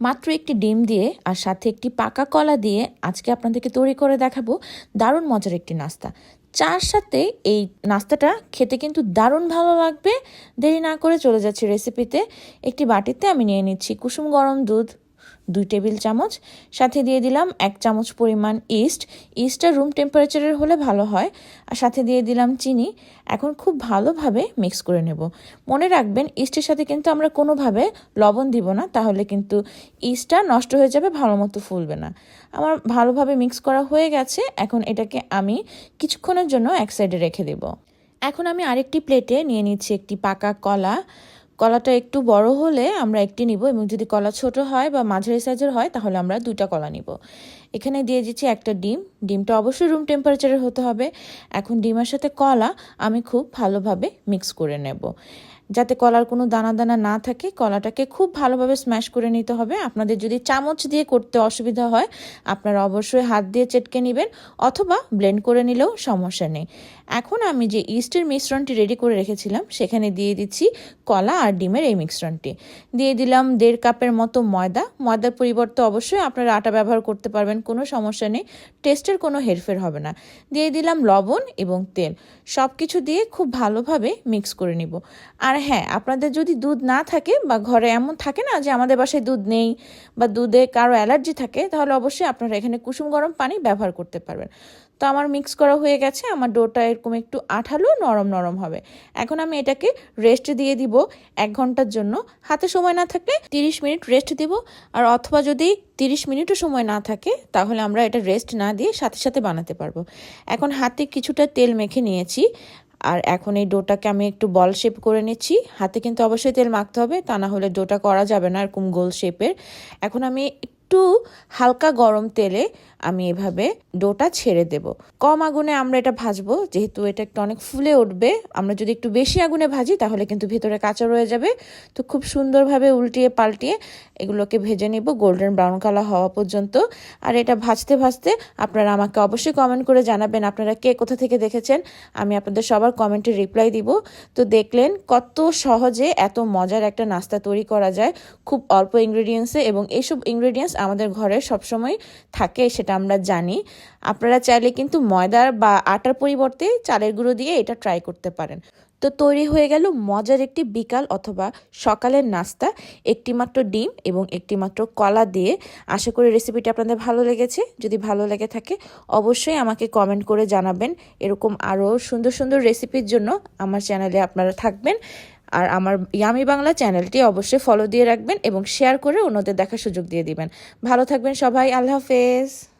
মাত্র একটি ডিম দিয়ে আর সাথে একটি পাকা কলা দিয়ে আজকে আপনাদেরকে তৈরি করে দেখাবো দারুণ মজার একটি নাস্তা। চার সাথে এই নাস্তাটা খেতে কিন্তু দারুণ ভালো লাগবে। দেরি না করে চলে যাচ্ছি রেসিপিতে একটি বাটিতে আমি নিয়ে নিচ্ছি কুসুম গরম দুধ দুই টেবিল চামচ। সাথে দিয়ে দিলাম এক চামচ পরিমাণ ইস্ট। ইস্টটা রুম টেম্পারেচারের হলে ভালো হয়। আর সাথে দিয়ে দিলাম চিনি। এখন খুব ভালোভাবে মিক্স করে নেব। মনে রাখবেন, ইস্টের সাথে কিন্তু আমরা কোনোভাবে লবণ দিব না, তাহলে কিন্তু ইস্টটা নষ্ট হয়ে যাবে ভালো মতো ফুলবে না। আমার ভালোভাবে মিক্স করা হয়ে গেছে। এখন এটাকে আমি কিছুক্ষণের জন্য এক সাইডে রেখে দেব। এখন আমি আরেকটি প্লেটে নিয়ে নিচ্ছি একটি পাকা কলা। কলাটা একটু বড় হলে আমরা একটি নিব এবং যদি কলা ছোট হয় বা মাঝারি সাইজের হয়, তাহলে আমরা দুইটা কলা নিব। এখানে দিয়ে দিচ্ছি একটা ডিম। ডিমটা অবশ্যই রুম টেম্পারেচারের হতে হবে। এখন ডিমের সাথে কলা আমি খুব ভালোভাবে মিক্স করে নেব। যাতে কলার কোনো দানা দানা না থাকে, কলাটাকে খুব ভালোভাবে স্ম্যাশ করে নিতে হবে। আপনাদের যদি চামচ দিয়ে করতে অসুবিধা হয়, আপনারা অবশ্যই হাত দিয়ে চেটকে নেবেন অথবা ব্লেন্ড করে নিলেও সমস্যা নেই। এখন আমি যে ইস্টের মিশ্রণটি রেডি করে রেখেছিলাম, সেখানে দিয়ে দিচ্ছি কলা আর ডিমের এই মিশ্রণটি। দিয়ে দিলাম দেড় কাপের মতো ময়দা। ময়দার পরিবর্তে অবশ্যই আপনারা আটা ব্যবহার করতে পারবেন, কোনো সমস্যা নেই। টেস্টের কোনো হেরফের হবে না। দিয়ে দিলাম লবণ এবং তেল। সব কিছু দিয়ে খুব ভালোভাবে মিক্স করে নিব। আর হ্যাঁ আপনাদের যদি দুধ না থাকে বা ঘরে এমন থাকে না যে আমাদের বাসায় দুধ নেই বা দুধে কারও অ্যালার্জি থাকে, তাহলে অবশ্যই আপনারা এখানে কুসুম গরম পানি ব্যবহার করতে পারবেন। তো আমার মিক্স করা হয়ে গেছে, আমার ডোটা এরকম একটু আঠালো, নরম নরম হবে। এখন আমি এটাকে রেস্ট দিয়ে দিব এক ঘণ্টার জন্য। হাতে সময় না থাকলে তিরিশ মিনিট রেস্ট দিব। আর অথবা যদি তিরিশ মিনিটও সময় না থাকে, তাহলে আমরা এটা রেস্ট না দিয়ে সাথে সাথে বানাতে পারব। এখন হাতে কিছুটা তেল মেখে নিয়েছি। আর এখন এই ডোটাকে আমি একটু বল শেপ করে নিচ্ছি। হাতে কিন্তু অবশ্যই তেল মাখতে হবে, তা না হলে ডোটা করা যাবে না এরকম গোল শেপের। এখন আমি একটু হালকা গরম তেলে আমি এভাবে ডোটা ছেড়ে দেব। কম আগুনে আমরা এটা ভাজবো, যেহেতু এটা একটু অনেক ফুলে উঠবে। আমরা যদি একটু বেশি আগুনে ভাজি, তাহলে কিন্তু ভেতরে কাঁচা রয়ে যাবে। তো খুব সুন্দরভাবে উল্টিয়ে পাল্টিয়ে এগুলোকে ভেজে নিব গোল্ডেন ব্রাউন কালার হওয়া পর্যন্ত। আর এটা ভাজতে ভাজতে আপনারা আমাকে অবশ্যই কমেন্ট করে জানাবেন আপনারা কে কোথা থেকে দেখেছেন, আমি আপনাদের সবার কমেন্টে রিপ্লাই দিব। তো দেখলেন কত সহজে এত মজার একটা নাস্তা তৈরি করা যায়, খুব অল্প ইনগ্রেডিয়েন্টসে এবং এইসব ইনগ্রেডিয়েন্টস আমাদের ঘরে সবসময় থাকে, সেটা আমরা জানি। আপনারা চাইলে কিন্তু ময়দার বা আটার পরিবর্তে চালের গুঁড়ো দিয়ে এটা ট্রাই করতে পারেন। তো তৈরি হয়ে গেল মজার একটি বিকাল অথবা সকালের নাস্তা একটি মাত্র ডিম এবং একটি মাত্র কলা দিয়ে। আশা করি রেসিপিটি আপনাদের ভালো লেগেছে। যদি ভালো লেগে থাকে, অবশ্যই আমাকে কমেন্ট করে জানাবেন। এরকম আরও সুন্দর সুন্দর রেসিপির জন্য আমার চ্যানেলে আপনারা থাকবেন। আর আমার ইয়ামি বাংলা চ্যানেলটি অবশ্যই ফলো দিয়ে রাখবেন এবং শেয়ার করে অন্যদের দেখার সুযোগ দিয়ে দিবেন। ভালো থাকবেন সবাই, আল্লাহ হাফেজ।